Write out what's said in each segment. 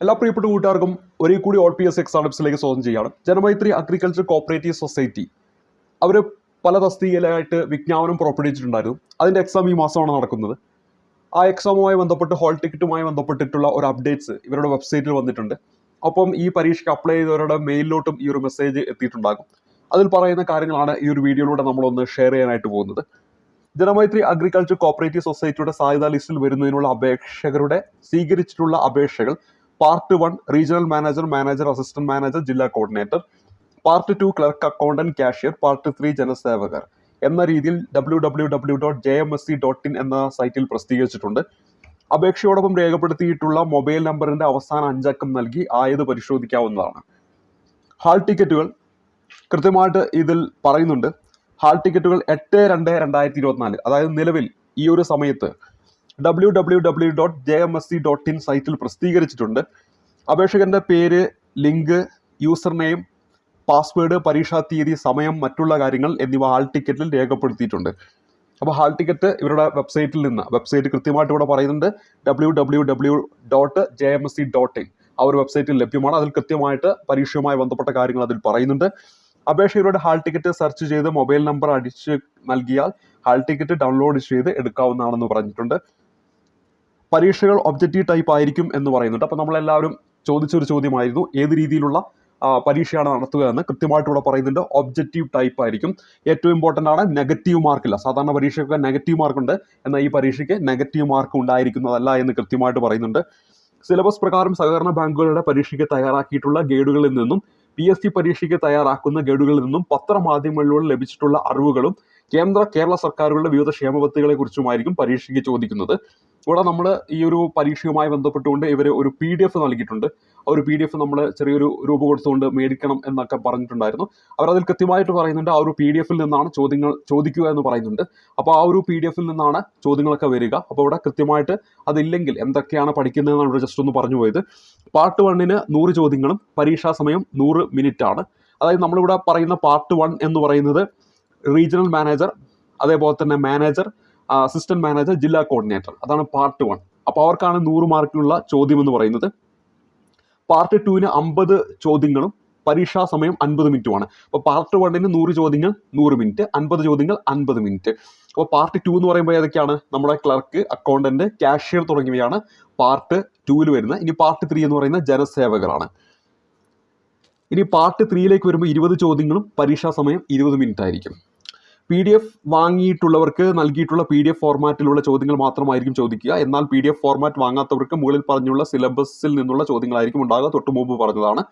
എല്ലാ പ്രിയപ്പെട്ട കൂട്ടുകാർക്കും ഒരേ കൂടി ഓൾ പി എസ് എക്സാമിക്സിലേക്ക് സ്വാഗതം ചെയ്യുകയാണ്. ജനമൈത്രി അഗ്രികൾച്ചർ കോപ്പറേറ്റീവ് സൊസൈറ്റി അവർ പല തസ്തികയിലായിട്ട് വിജ്ഞാപനം പുറപ്പെടുവിച്ചിട്ടുണ്ടായിരുന്നു. അതിന്റെ എക്സാം ഈ മാസമാണ് നടക്കുന്നത്. ആ എക്സാമുമായി ബന്ധപ്പെട്ട് ഹോൾ ടിക്കറ്റുമായി ബന്ധപ്പെട്ടിട്ടുള്ള ഒരു അപ്ഡേറ്റ്സ് ഇവരുടെ വെബ്സൈറ്റിൽ വന്നിട്ടുണ്ട്. ഒപ്പം ഈ പരീക്ഷയ്ക്ക് അപ്ലൈ ചെയ്തവരുടെ മെയിലിലോട്ടും ഈ ഒരു മെസ്സേജ് എത്തിയിട്ടുണ്ടാകും. അതിൽ പറയുന്ന കാര്യങ്ങളാണ് ഈ ഒരു വീഡിയോയിലൂടെ നമ്മളൊന്ന് ഷെയർ ചെയ്യാനായിട്ട് പോകുന്നത്. ജനമൈത്രി അഗ്രികൾച്ചർ കോപ്പറേറ്റീവ് സൊസൈറ്റിയുടെ സാധ്യതാ ലിസ്റ്റിൽ വരുന്നതിനുള്ള അപേക്ഷകരുടെ സ്വീകരിച്ചിട്ടുള്ള അപേക്ഷകൾ part one regional manager manager assistant manager ജില്ലാ coordinator. Part two clerk accountant cashier. Part three ജനസേവകർ. എന്ന രീതിയിൽ W W W dot J M S C dot in എന്ന സൈറ്റിൽ പ്രസിദ്ധീകരിച്ചിട്ടുണ്ട്. അപേക്ഷയോടൊപ്പം രേഖപ്പെടുത്തിയിട്ടുള്ള മൊബൈൽ നമ്പറിന്റെ അവസാന അഞ്ചക്കം നൽകി ആയത് പരിശോധിക്കാവുന്നതാണ്. ഹാൾ ടിക്കറ്റുകൾ കൃത്യമായിട്ട് ഇതിൽ പറയുന്നുണ്ട്. ഹാൾ ടിക്കറ്റുകൾ എട്ട് രണ്ട് രണ്ടായിരത്തി ഇരുപത്തിനാല് അതായത് നിലവിൽ ഈ ഒരു സമയത്ത് W W W dot J M S C dot in സൈറ്റിൽ പ്രസിദ്ധീകരിച്ചിട്ടുണ്ട്. അപേക്ഷകന്റെ പേര് ലിങ്ക് യൂസർ നെയിം പാസ്വേഡ് പരീക്ഷാ തീയതി സമയം മറ്റുള്ള കാര്യങ്ങൾ എന്നിവ ഹാൾ ടിക്കറ്റിൽ രേഖപ്പെടുത്തിയിട്ടുണ്ട്. അപ്പോൾ ഹാൾ ടിക്കറ്റ് ഇവരുടെ വെബ്സൈറ്റിൽ നിന്ന് വെബ്സൈറ്റ് കൃത്യമായിട്ട് ഇവിടെ പറയുന്നുണ്ട് W W W dot J M S C dot in ആ ഒരു വെബ്സൈറ്റിൽ ലഭ്യമാണ്. അതിൽ കൃത്യമായിട്ട് പരീക്ഷയുമായി ബന്ധപ്പെട്ട കാര്യങ്ങൾ അതിൽ പറയുന്നുണ്ട്. അപേക്ഷകരുടെ ഹാൾ ടിക്കറ്റ് സെർച്ച് ചെയ്ത് മൊബൈൽ നമ്പർ അടിച്ച് നൽകിയാൽ ഹാൾ ടിക്കറ്റ് ഡൗൺലോഡ് ചെയ്ത് എടുക്കാവുന്നതാണെന്ന് പറഞ്ഞിട്ടുണ്ട്. പരീക്ഷകൾ ഒബ്ജക്റ്റീവ് ടൈപ്പ് ആയിരിക്കും എന്ന് പറയുന്നുണ്ട്. അപ്പോൾ നമ്മളെല്ലാവരും ചോദിച്ചൊരു ചോദ്യമായിരുന്നു. ഏത് രീതിയിലുള്ള പരീക്ഷയാണ് നടത്തുക എന്ന് കൃത്യമായിട്ട് ഇവിടെ പറയുന്നുണ്ട്. ഒബ്ജക്റ്റീവ് ടൈപ്പ് ആയിരിക്കും. ഏറ്റവും ഇമ്പോർട്ടന്റ് ആണ് നെഗറ്റീവ് മാർക്കില്ല സാധാരണ പരീക്ഷയ്ക്ക് നെഗറ്റീവ് മാർക്ക് ഉണ്ട്. എന്നാൽ ഈ പരീക്ഷയ്ക്ക് നെഗറ്റീവ് മാർക്ക് ഉണ്ടായിരിക്കുന്നതല്ല എന്ന് കൃത്യമായിട്ട് പറയുന്നുണ്ട്. സിലബസ് പ്രകാരം സഹകരണ ബാങ്കുകളുടെ പരീക്ഷയ്ക്ക് തയ്യാറാക്കിയിട്ടുള്ള ഗൈഡുകളിൽ നിന്നും പി എസ് സി പരീക്ഷയ്ക്ക് തയ്യാറാക്കുന്ന ഗൈഡുകളിൽ നിന്നും പത്രമാധ്യമങ്ങളിലൂടെ ലഭിച്ചിട്ടുള്ള അറിവുകളും കേന്ദ്ര കേരള സർക്കാരുകളുടെ വിവിധ ക്ഷേമ പദ്ധതികളെ കുറിച്ചുമായിരിക്കും പരീക്ഷയ്ക്ക് ചോദിക്കുന്നത്. ഇവിടെ നമ്മൾ ഈ ഒരു പരീക്ഷയുമായി ബന്ധപ്പെട്ടുകൊണ്ട് ഇവർ ഒരു പി ഡി എഫ് നൽകിയിട്ടുണ്ട്. ആ ഒരു പി ഡി എഫ് നമ്മൾ ചെറിയൊരു രൂപ കൊടുത്തുകൊണ്ട് മേടിക്കണം എന്നൊക്കെ പറഞ്ഞിട്ടുണ്ടായിരുന്നു. അവർ അതിൽ കൃത്യമായിട്ട് പറയുന്നുണ്ട് ആ ഒരു പി ഡി എഫിൽ നിന്നാണ് ചോദ്യങ്ങൾ ചോദിക്കുക എന്ന് പറയുന്നുണ്ട്. അപ്പോൾ ആ ഒരു പി ഡി എഫിൽ നിന്നാണ് ചോദ്യങ്ങളൊക്കെ വരിക. അപ്പോൾ ഇവിടെ കൃത്യമായിട്ട് അതില്ലെങ്കിൽ എന്തൊക്കെയാണ് പഠിക്കുന്നതെന്നാണ് ഇവിടെ ജസ്റ്റ് ഒന്ന് പറഞ്ഞു പോയത്. പാർട്ട് വണ്ണിന് നൂറ് ചോദ്യങ്ങളും പരീക്ഷാ സമയം നൂറ് മിനിറ്റ് ആണ്. അതായത് നമ്മളിവിടെ പറയുന്ന പാർട്ട് വൺ എന്ന് പറയുന്നത് റീജിയണൽ മാനേജർ അതേപോലെ തന്നെ മാനേജർ അസിസ്റ്റന്റ് മാനേജർ ജില്ലാ കോർഡിനേറ്റർ അതാണ് പാർട്ട് വൺ അപ്പോൾ അവർക്കാണ് നൂറ് മാർക്കിനുള്ള ചോദ്യം എന്ന് പറയുന്നത് പാർട്ട് ടുവിന് അമ്പത് ചോദ്യങ്ങളും പരീക്ഷാ സമയം അൻപത് മിനിറ്റുമാണ്. അപ്പോൾ പാർട്ട് വണ്ണിന് നൂറ് ചോദ്യങ്ങൾ നൂറ് മിനിറ്റ്. അൻപത് ചോദ്യങ്ങൾ അൻപത് മിനിറ്റ്. അപ്പോൾ പാർട്ട് ടു എന്ന് പറയുമ്പോൾ ഏതൊക്കെയാണ്? നമ്മുടെ ക്ലർക്ക് അക്കൗണ്ടന്റ് കാഷ്യർ തുടങ്ങിയവയാണ് പാർട്ട് ടുവിൽ വരുന്നത്. ഇനി പാർട്ട് ത്രീ എന്ന് പറയുന്നത് ജനസേവകരാണ് ഇനി പാർട്ട് ത്രീയിലേക്ക് വരുമ്പോൾ ഇരുപത് ചോദ്യങ്ങളും പരീക്ഷാ സമയം ഇരുപത് മിനിറ്റ് ആയിരിക്കും. പി ഡി എഫ് വാങ്ങിയിട്ടുള്ളവർക്ക് നൽകിയിട്ടുള്ള പി ഡി എഫ് ഫോർമാറ്റിലുള്ള ചോദ്യങ്ങൾ മാത്രമായിരിക്കും ചോദിക്കുക. എന്നാൽ പി ഡി എഫ് ഫോർമാറ്റ് വാങ്ങാത്തവർക്ക് മുകളിൽ പറഞ്ഞുള്ള സിലബസിൽ നിന്നുള്ള ചോദ്യങ്ങളായിരിക്കും ഉണ്ടാകുക. തൊട്ടു മുമ്പ് പറഞ്ഞതാണ്.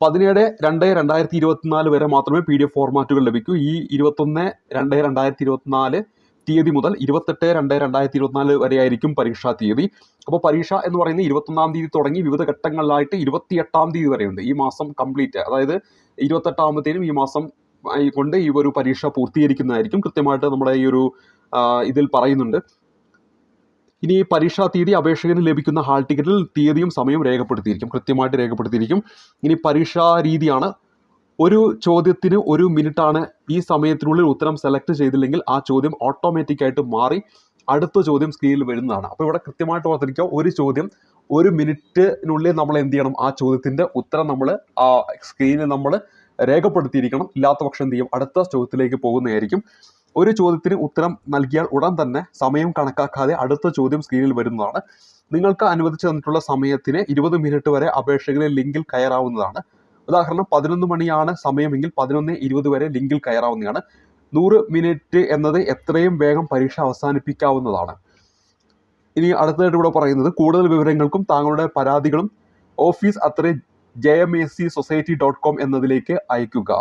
പതിനേഴ് രണ്ട് രണ്ടായിരത്തി ഇരുപത്തിനാല് വരെ മാത്രമേ പി ഡി എഫ് ഫോർമാറ്റുകൾ ലഭിക്കൂ. ഈ ഇരുപത്തൊന്ന് രണ്ട് രണ്ടായിരത്തി ഇരുപത്തിനാല് തീയതി മുതൽ ഇരുപത്തെട്ട് രണ്ട് രണ്ടായിരത്തി ഇരുപത്തിനാല് വരെ ആയിരിക്കും പരീക്ഷാ തീയതി. അപ്പോൾ പരീക്ഷ എന്ന് പറയുന്നത് ഇരുപത്തൊന്നാം തീയതി തുടങ്ങി വിവിധ ഘട്ടങ്ങളിലായിട്ട് ഇരുപത്തിയെട്ടാം തീയതി വരെയുണ്ട്. ഈ മാസം കംപ്ലീറ്റ് അതായത് ഇരുപത്തെട്ടാമത്തേനും ഈ മാസം കൊണ്ട് ഈ ഒരു പരീക്ഷ പൂർത്തീകരിക്കുന്നതായിരിക്കും കൃത്യമായിട്ട് നമ്മുടെ ഈ ഒരു ഇതിൽ പറയുന്നുണ്ട്. ഇനി പരീക്ഷാ തീയതി അപേക്ഷകന് ലഭിക്കുന്ന ഹാൾ ടിക്കറ്റിൽ തീയതിയും സമയവും രേഖപ്പെടുത്തിയിരിക്കും. കൃത്യമായിട്ട് രേഖപ്പെടുത്തിയിരിക്കും. ഇനി പരീക്ഷാ രീതിയാണ്. ഒരു ചോദ്യത്തിന് ഒരു മിനിറ്റ് ആണ് ഈ സമയത്തിനുള്ളിൽ ഉത്തരം സെലക്ട് ചെയ്തില്ലെങ്കിൽ ആ ചോദ്യം ഓട്ടോമാറ്റിക് ആയിട്ട് മാറി അടുത്ത ചോദ്യം സ്ക്രീനിൽ വരുന്നതാണ്. അപ്പോൾ ഇവിടെ കൃത്യമായിട്ട് ഓർത്തിരിക്കുക ഒരു ചോദ്യം ഒരു മിനിറ്റിനുള്ളിൽ നമ്മൾ എന്ത് ചെയ്യണം? ആ ചോദ്യത്തിന്റെ ഉത്തരം നമ്മൾ ആ സ്ക്രീനിൽ നമ്മൾ രേഖപ്പെടുത്തിയിരിക്കണം. ഇല്ലാത്ത പക്ഷം എന്ത് ചെയ്യും? അടുത്ത ചോദ്യത്തിലേക്ക് പോകുന്നതായിരിക്കും. ഒരു ചോദ്യത്തിന് ഉത്തരം നൽകിയാൽ ഉടൻ തന്നെ സമയം കണക്കാക്കാതെ അടുത്ത ചോദ്യം സ്ക്രീനിൽ വരുന്നതാണ്. നിങ്ങൾക്ക് അനുവദിച്ചു തന്നിട്ടുള്ള സമയത്തിന് ഇരുപത് മിനിറ്റ് വരെ അപേക്ഷകരെ ലിങ്കിൽ കയറാവുന്നതാണ്. ഉദാഹരണം പതിനൊന്ന് മണിയാണ് സമയമെങ്കിൽ പതിനൊന്ന് ഇരുപത് വരെ ലിങ്കിൽ കയറാവുന്നതാണ്. നൂറ് മിനിറ്റ് എന്നത് എത്രയും വേഗം പരീക്ഷ അവസാനിപ്പിക്കാവുന്നതാണ്. ഇനി അടുത്തതായിട്ട് ഇവിടെ പറയുന്നത് കൂടുതൽ വിവരങ്ങൾക്കും താങ്കളുടെ പരാതികളും ഓഫീസ് അത്ര J M A C society dot com എന്നതിലേക്ക് അയക്കുക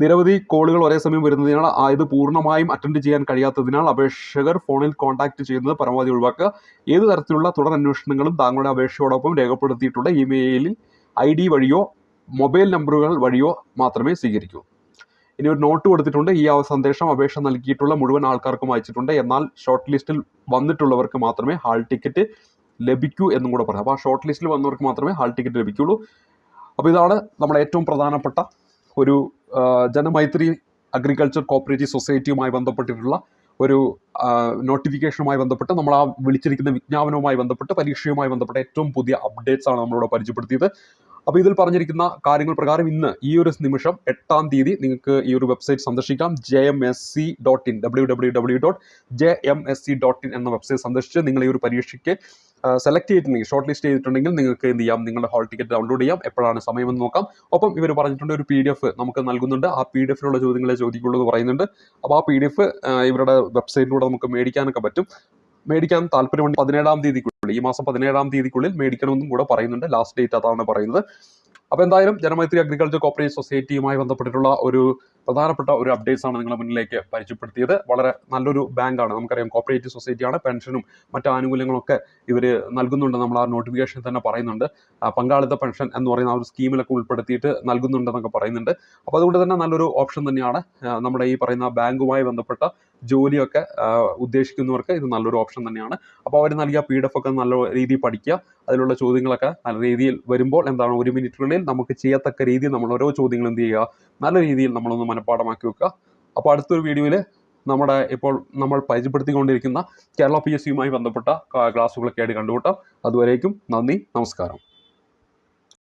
നിരവധി കോളുകൾ ഒരേ സമയം വരുന്നതിനാൽ ആയത് പൂർണമായും അറ്റൻഡ് ചെയ്യാൻ കഴിയാത്തതിനാൽ അപേക്ഷകർ ഫോണിൽ കോൺടാക്ട് ചെയ്യുന്നത് പരമാവധി ഒഴിവാക്കുക. ഏത് തരത്തിലുള്ള തുടർ അന്വേഷണങ്ങളും താങ്കളുടെ അപേക്ഷയോടൊപ്പം രേഖപ്പെടുത്തിയിട്ടുള്ള ഇമെയിലിൽ ഐ ഡി വഴിയോ മൊബൈൽ നമ്പറുകൾ വഴിയോ മാത്രമേ സ്വീകരിക്കൂ. ഇനി ഒരു നോട്ട് കൊടുത്തിട്ടുണ്ട്. ഈ സന്ദേശം അപേക്ഷ നൽകിയിട്ടുള്ള മുഴുവൻ ആൾക്കാർക്കും അയച്ചിട്ടുണ്ട്. എന്നാൽ ഷോർട്ട് ലിസ്റ്റിൽ വന്നിട്ടുള്ളവർക്ക് മാത്രമേ ഹാൾ ടിക്കറ്റ് ലഭിക്കൂ എന്നും കൂടെ പറയാം. അപ്പോൾ ആ ഷോർട്ട് ലിസ്റ്റിൽ വന്നവർക്ക് മാത്രമേ ഹാൾ ടിക്കറ്റ് ലഭിക്കുള്ളൂ. അപ്പോൾ ഇതാണ് നമ്മുടെ ഏറ്റവും പ്രധാനപ്പെട്ട ഒരു ജനമൈത്രി അഗ്രികൾച്ചർ കോപ്പറേറ്റീവ് സൊസൈറ്റിയുമായി ബന്ധപ്പെട്ടിട്ടുള്ള ഒരു നോട്ടിഫിക്കേഷനുമായി ബന്ധപ്പെട്ട് നമ്മൾ ആ വിളിച്ചിരിക്കുന്ന വിജ്ഞാപനവുമായി ബന്ധപ്പെട്ട് പരീക്ഷയുമായി ബന്ധപ്പെട്ട ഏറ്റവും പുതിയ അപ്ഡേറ്റ്സ് ആണ് നമ്മളിവിടെ പരിചയപ്പെടുത്തിയത്. അപ്പോൾ ഇതിൽ പറഞ്ഞിരിക്കുന്ന കാര്യങ്ങൾ പ്രകാരം ഇന്ന് ഈ ഒരു നിമിഷം എട്ടാം തീയതി നിങ്ങൾക്ക് ഈ ഒരു വെബ്സൈറ്റ് സന്ദർശിക്കാം. J M S C dot in W W W dot J M S C dot in എന്ന വെബ്സൈറ്റ് സന്ദർശിച്ച് നിങ്ങൾ ഈ ഒരു പരീക്ഷയ്ക്ക് സെലക്ട് ചെയ്തിട്ടുണ്ടെങ്കിൽ ഷോർട്ട് ലിസ്റ്റ് ചെയ്തിട്ടുണ്ടെങ്കിൽ നിങ്ങൾക്ക് എന്ത് ചെയ്യാം? നിങ്ങളുടെ ഹാൾ ടിക്കറ്റ് ഡൗൺലോഡ് ചെയ്യാം. എപ്പോഴാണ് സമയമെന്ന് നോക്കാം. ഒപ്പം ഇവർ പറഞ്ഞിട്ടുണ്ട് ഒരു പി ഡി എഫ് നമുക്ക് നൽകുന്നുണ്ട്. ആ പി ഡി എഫിലുള്ള ചോദ്യങ്ങളെ ചോദിക്കുള്ളൂ എന്ന് പറയുന്നുണ്ട്. അപ്പോൾ ആ പി ഡി എഫ് ഇവരുടെ വെബ്സൈറ്റിലൂടെ നമുക്ക് മേടിക്കാനൊക്കെ പറ്റും. മേടിക്കാൻ താല്പര്യമുണ്ട് പതിനേഴാം തീയതിക്കുള്ളിൽ ഈ മാസം പതിനേഴാം തീയതിക്കുള്ളിൽ മേടിക്കണമെന്നും കൂടെ പറയുന്നുണ്ട്. ലാസ്റ്റ് ഡേറ്റ് അതാണ് പറയുന്നത്. അപ്പോൾ എന്തായാലും ജനമൈത്രി അഗ്രികൾച്ചർ കോപ്പറേറ്റീവ് സൊസൈറ്റിയുമായി ബന്ധപ്പെട്ടിട്ടുള്ള ഒരു പ്രധാനപ്പെട്ട ഒരു അപ്ഡേറ്റ്സ് ആണ് നിങ്ങളുടെ മുന്നിലേക്ക് പരിചയപ്പെടുത്തിയത്. വളരെ നല്ലൊരു ബാങ്കാണ് നമുക്കറിയാം കോപ്പറേറ്റീവ് സൊസൈറ്റിയാണ് പെൻഷനും മറ്റു ആനുകൂല്യങ്ങളൊക്കെ ഇവർ നൽകുന്നുണ്ട്. നമ്മൾ ആ നോട്ടിഫിക്കേഷൻ തന്നെ പറയുന്നുണ്ട്. പങ്കാളിത്ത പെൻഷൻ എന്ന് പറയുന്ന ആ ഒരു സ്കീമിലൊക്കെ ഉൾപ്പെടുത്തിയിട്ട് നൽകുന്നുണ്ടെന്നൊക്കെ പറയുന്നുണ്ട്. അപ്പോൾ അതുകൊണ്ട് തന്നെ നല്ലൊരു ഓപ്ഷൻ തന്നെയാണ്. നമ്മുടെ ഈ പറയുന്ന ബാങ്കുമായി ബന്ധപ്പെട്ട ജോലിയൊക്കെ ഉദ്ദേശിക്കുന്നവർക്ക് ഇത് നല്ലൊരു ഓപ്ഷൻ തന്നെയാണ്. അപ്പോൾ അവർ നൽകിയ പി ഡി എഫ് ഒക്കെ നല്ല രീതിയിൽ പഠിക്കുക. അതിലുള്ള ചോദ്യങ്ങളൊക്കെ നല്ല രീതിയിൽ വരുമ്പോൾ എന്താണ് ഒരു മിനിറ്റിനുള്ളിൽ നമുക്ക് ചെയ്യത്തക്ക രീതിയിൽ നമ്മൾ ഓരോ ചോദ്യങ്ങളും എന്ത് ചെയ്യുക? നല്ല രീതിയിൽ നമ്മളൊന്ന് മനഃപ്പാടമാക്കി വെക്കുക. അപ്പോൾ അടുത്തൊരു വീഡിയോയിൽ നമ്മുടെ ഇപ്പോൾ നമ്മൾ പരിചയപ്പെടുത്തിക്കൊണ്ടിരിക്കുന്ന കേരള പി എസ് സിയുമായി ബന്ധപ്പെട്ട ക്ലാസ്സുകളൊക്കെ ആയിട്ട് കണ്ടുമുട്ടാം. അതുവരേക്കും നന്ദി നമസ്കാരം.